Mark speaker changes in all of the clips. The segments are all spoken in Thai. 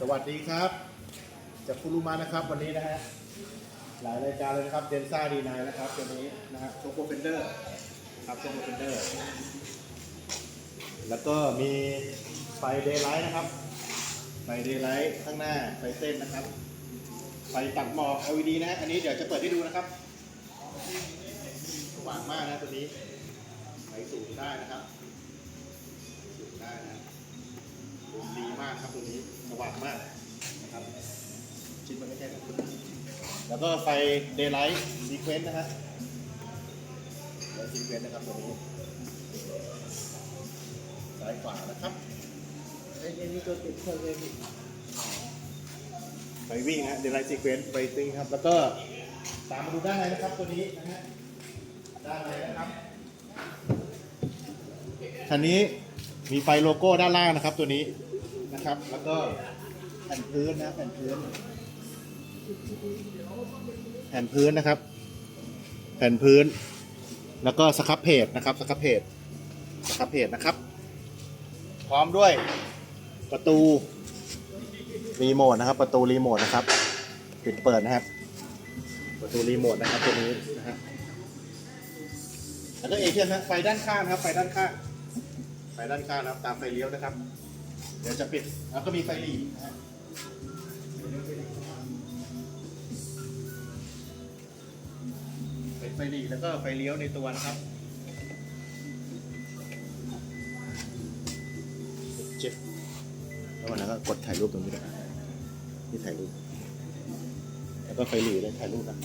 Speaker 1: สวัสดีครับ จากคุรุมานะครับวันนี้นะฮะหลายรายการเลยนะครับเดนซ่าดีนายนะครับตัวนี้นะฮะโชโกเฟนเดอร์ครับโชโกเฟนเดอร์ แล้วก็มีไฟเดย์ไลท์นะครับไฟเดย์ไลท์ข้างหน้าไฟเส้นนะครับไฟตัดหมอก LED นะฮะอันนี้เดี๋ยวจะเปิดให้ดูนะครับสว่างมากนะตัวนี้ไฟสูงได้นะครับสูงได้นะ ดีมากครับตัวนี้สว่างมากนะครับชิ้นมันไม่ใช่แบบแล้วก็ไฟเดย์ไลท์ซีเควนต์นะฮะไลท์ซีเควนต์นะครับตัวนี้ซ้ายขวานะครับ
Speaker 2: ไอ้นี่ตัวติดเครื่องเลยพี่
Speaker 1: ไฟวิ่งนะเดย์ไลท์ซีเควนต์ไฟซิงครับ แล้วก็ตามมาดูด้านในนะครับตัวนี้นะฮะด้านในนะครับคันนี้ มีไฟโลโก้ด้านล่างนะครับตัวนี้นะครับ แล้วก็แผ่นพื้นนะแผ่นพื้น แผ่นพื้นนะครับ แผ่นพื้น แล้วก็สครับเพจนะครับสครับเพจสครับเพจนะครับ พร้อมด้วยประตูรีโมทนะครับ ประตูรีโมทนะครับปิดเปิดนะครับ ประตูรีโมทนะครับตัวนี้นะฮะแล้วก็เอเทียนนะไฟด้านข้างนะครับไฟด้านข้าง ไฟด้านข้างนะครับ ตามไฟเลี้ยวนะครับ เดี๋ยวจะปิด แล้วก็มีไฟหลีนะฮะเป็นไฟหลีแล้วก็ไฟเลี้ยวในตัวนะครับเจ็บแล้ววันนั้นก็กดถ่ายรูปตรงนี้ด้วยนี่ถ่ายรูป แล้วก็ไฟหลีเลยถ่ายรูปนะ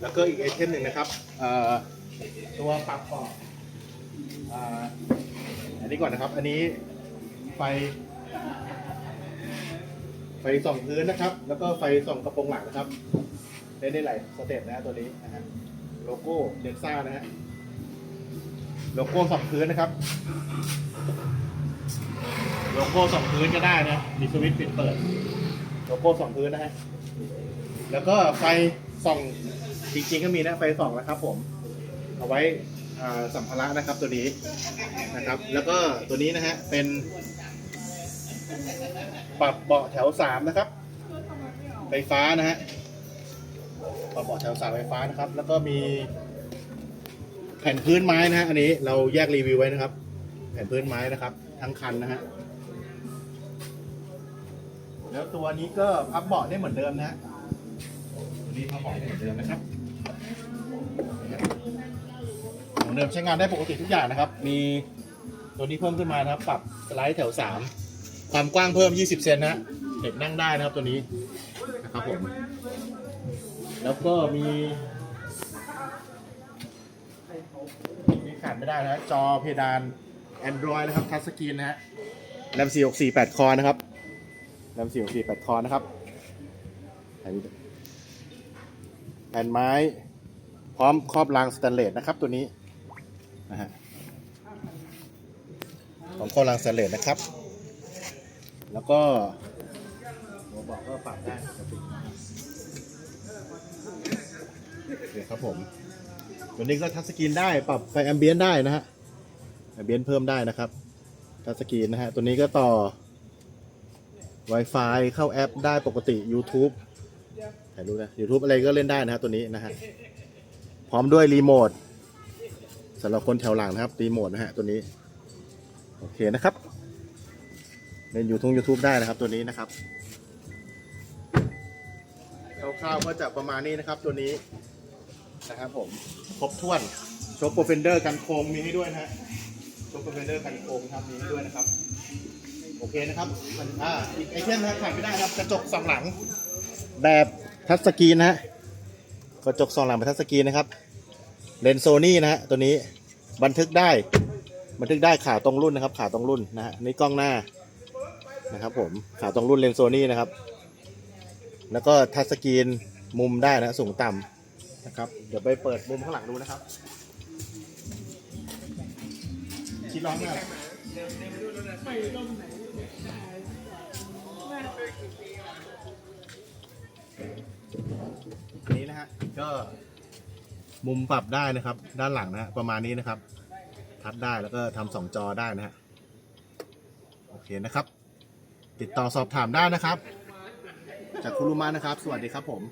Speaker 1: แล้วก็อีกไอเทมหนึ่งนะครับตัวปรับขอบอันนี้ก่อนนะครับ อันนี้ไฟ ไฟส่องพื้นนะครับ แล้วก็ไฟส่องกระโปรงหลังนะครับได้ได้หลายสเต็ปนะตัวนี้นะฮะโลโก้เดนซ่านะฮะโลโก้ส่องพื้นนะครับ โลโก้ส่องพื้นก็ได้นะมีสวิตช์ปิดเปิด โลโก้ส่องพื้นนะฮะแล้วก็ไฟส่อง จริงๆก็มีนะไฟส่องนะครับผม เอาไว้สัมภาระนะครับตัวนี้นะครับ แล้วก็ตัวนี้นะฮะเป็นปรับเบาะแถวสามนะครับ ไฟฟ้านะฮะปรับเบาะแถวสามไฟฟ้านะครับ แล้วก็มีแผ่นพื้นไม้นะฮะอันนี้เราแยกรีวิวไว้นะครับ แผ่นพื้นไม้นะครับ ทั้งคันนะฮะแล้วตัวนี้ก็พับเบาะได้เหมือนเดิมนะฮะตัวนี้พับเบาะได้เหมือนเดิมนะครับ อนเดิมใช้งานได้ปกติทุกอย่างนะครับ มีตัวนี้เพิ่มขึ้นมานะครับ ปรับสไลด์แถวสามความกว้างเพิ่ม 20 เซนนะเด็กนั่งได้นะครับตัวนี้นะครับผม แล้วก็มีมีขาดไม่ได้นะฮะจอเพดาน Android นะครับทัชสกรีนนะฮะแรม464 8 คอนะครับแรม464 8 คอนะครับแผ่นไม้ พร้อมครอบรางสแตนเลสนะครับตัวนี้ นะฮะพร้อมครอรางสเลสนะครับ แล้วก็หัวบอกก็ปรับได้ปกติโอเครับผม ตัวนี้ก็ทัชสกรีนได้ปรับไฟแอมเบียนได้นะฮะแอมเบียนเพิ่มได้นะครับทัชสกรีนนะฮะ ตัวนี้ก็ต่อ Wi-Fi เข้าแอปได้ปกติ YouTube ถ่ายรูปนะ YouTube อะไรก็เล่นได้นะฮะตัวนี้นะฮะ พร้อมด้วยรีโมท สำหรับคนแถวหลังนะครับรีโมทนะฮะตัวนี้ โอเคนะครับเล่นยูทูบยูทูบได้นะครับตัวนี้นะครับคร่าวๆก็จะประมาณนี้นะครับตัวนี้นะครับผมครบถ้วนโชคโปรเฟนเดอร์กันโค้งมีให้ด้วยนะฮะโชคโปรเฟนเดอร์กันโค้งครับมีให้ด้วยนะครับ โอเคนะครับอ่าอีกไอเทมนะขาดไม่ได้นะครับกระจกสองหลังแบบทัชสกรีนนะฮะกระจกสองหลังแบบทัชสกรีนนะครับ เลนโซนี่นะฮะตัวนี้บันทึกได้ บันทึกได้ขาตรงรุ่นนะครับ ขาตรงรุ่นนะฮะนี่กล้องหน้านะครับ ผมขาตรงรุ่นเลนโซนี่นะครับ แล้วก็ทัชสกรีนมุมได้นะสูงต่ำนะครับ เดี๋ยวไปเปิดมุมข้างหลังดูนะครับชิดร้องมากนี้นะฮะก็ มุมปรับได้นะครับ ด้านหลังนะฮะประมาณนี้นะครับ ทัดได้แล้วก็ทำสองจอได้นะฮะโอเคนะครับ ติดต่อสอบถามได้นะครับ จากคุรุมานะครับ สวัสดีครับผม